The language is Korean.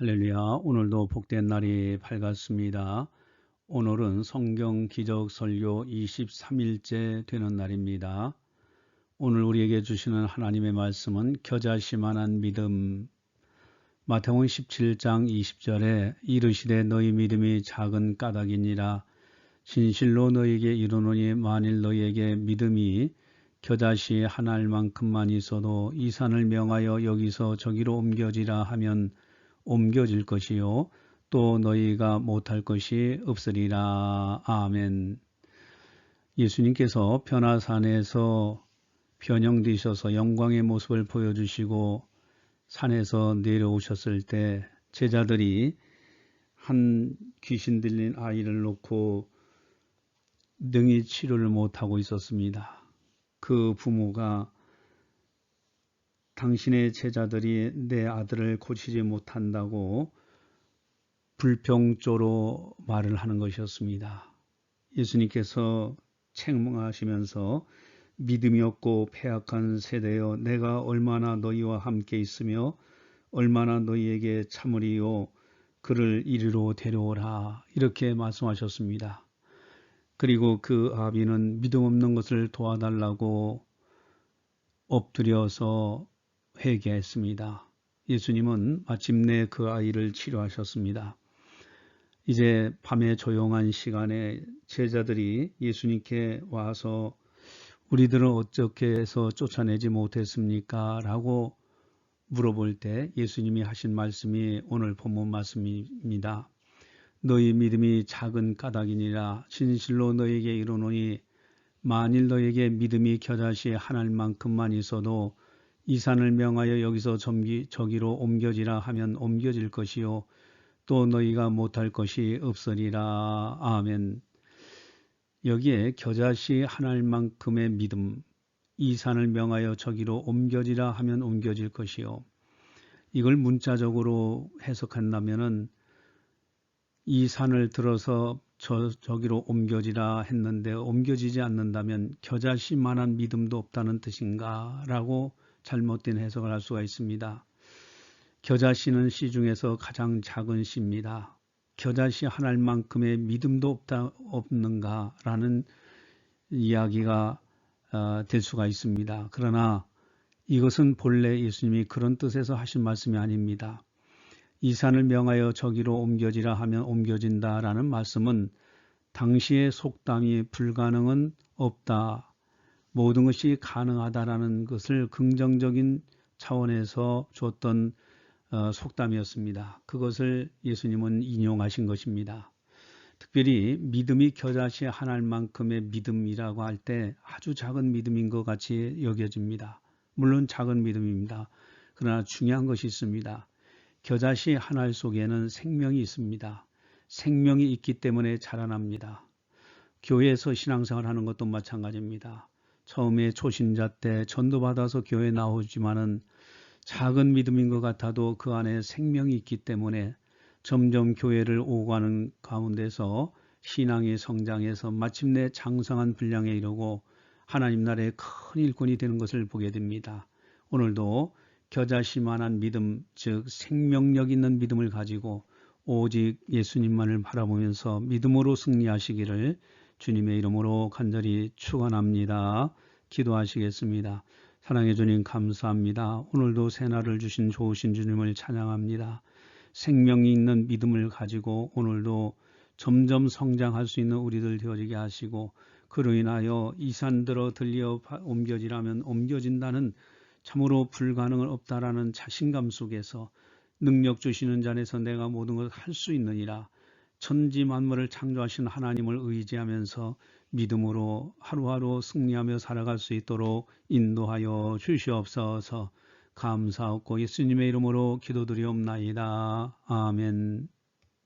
할렐루야. 오늘도 복된 날이 밝았습니다. 오늘은 성경 기적 설교 23일째 되는 날입니다. 오늘 우리에게 주시는 하나님의 말씀은 겨자씨만한 믿음 마태복음 17장 20절에 이르시되 너희 믿음이 작은 까닭이니라 진실로 너희에게 이르노니 만일 너희에게 믿음이 겨자씨 한 알만큼만 있어도 이 산을 명하여 여기서 저기로 옮겨지라 하면 옮겨질 것이요 또 너희가 못할 것이 없으리라. 아멘. 예수님께서 변화산에서 변형되셔서 영광의 모습을 보여주시고 산에서 내려오셨을 때 제자들이 한 귀신 들린 아이를 놓고 능히 치료를 못하고 있었습니다. 그 부모가 당신의 제자들이 내 아들을 고치지 못한다고 불평조로 말을 하는 것이었습니다. 예수님께서 책망하시면서 믿음이 없고 폐악한 세대여 내가 얼마나 너희와 함께 있으며 얼마나 너희에게 참으리요 그를 이리로 데려오라 이렇게 말씀하셨습니다. 그리고 그 아비는 믿음 없는 것을 도와달라고 엎드려서 회개했습니다. 예수님은 마침내 그 아이를 치료하셨습니다. 이제 밤에 조용한 시간에 제자들이 예수님께 와서 우리들은 어떻게 해서 쫓아내지 못했습니까? 라고 물어볼 때 예수님이 하신 말씀이 오늘 본문 말씀입니다. 너희 믿음이 작은 까닭이니라 진실로 너에게 이르노니 만일 너에게 믿음이 겨자씨 하나만큼만 있어도 이 산을 명하여 여기서 점기, 저기로 옮겨지라 하면 옮겨질 것이요 또 너희가 못할 것이 없으리라. 아멘. 여기에 겨자씨 하나만큼의 믿음 이 산을 명하여 저기로 옮겨지라 하면 옮겨질 것이요. 이걸 문자적으로 해석한다면은 이 산을 들어서 저, 저기로 옮겨지라 했는데 옮겨지지 않는다면 겨자씨만한 믿음도 없다는 뜻인가 라고 잘못된 해석을 할 수가 있습니다. 겨자씨는 씨 중에서 가장 작은 씨입니다. 겨자씨 하나만큼의 믿음도 없다, 없는가 라는 이야기가 어, 될 수가 있습니다. 그러나 이것은 본래 예수님이 그런 뜻에서 하신 말씀이 아닙니다. 이 산을 명하여 저기로 옮겨지라 하면 옮겨진다라는 말씀은 당시의 속담이 불가능은 없다 모든 것이 가능하다라는 것을 긍정적인 차원에서 줬던 어, 속담이었습니다. 그것을 예수님은 인용하신 것입니다. 특별히 믿음이 겨자씨 하나만큼의 믿음이라고 할 때 아주 작은 믿음인 것 같이 여겨집니다. 물론 작은 믿음입니다. 그러나 중요한 것이 있습니다. 겨자씨 하나 속에는 생명이 있습니다. 생명이 있기 때문에 자라납니다. 교회에서 신앙생활 하는 것도 마찬가지입니다. 처음에 초신자 때 전도받아서 교회 나오지만은 작은 믿음인 것 같아도 그 안에 생명이 있기 때문에 점점 교회를 오고 가는 가운데서 신앙이 성장해서 마침내 장성한 분량에 이르고 하나님 나라의 큰 일꾼이 되는 것을 보게 됩니다. 오늘도 겨자씨만한 믿음, 즉 생명력 있는 믿음을 가지고 오직 예수님만을 바라보면서 믿음으로 승리하시기를 주님의 이름으로 간절히 축원합니다. 기도하시겠습니다. 사랑해 주님 감사합니다. 오늘도 새날을 주신 좋으신 주님을 찬양합니다. 생명이 있는 믿음을 가지고 오늘도 점점 성장할 수 있는 우리들 되어지게 하시고 그로 인하여 이산들어 들려 옮겨지라면 옮겨진다는 참으로 불가능은 없다라는 자신감 속에서 능력 주시는 자에서 내가 모든 것을 할수 있느니라 천지 만물을 창조하신 하나님을 의지하면서 믿음으로 하루하루 승리하며 살아갈 수 있도록 인도하여 주시옵소서 감사하고 예수님의 이름으로 기도드리옵나이다. 아멘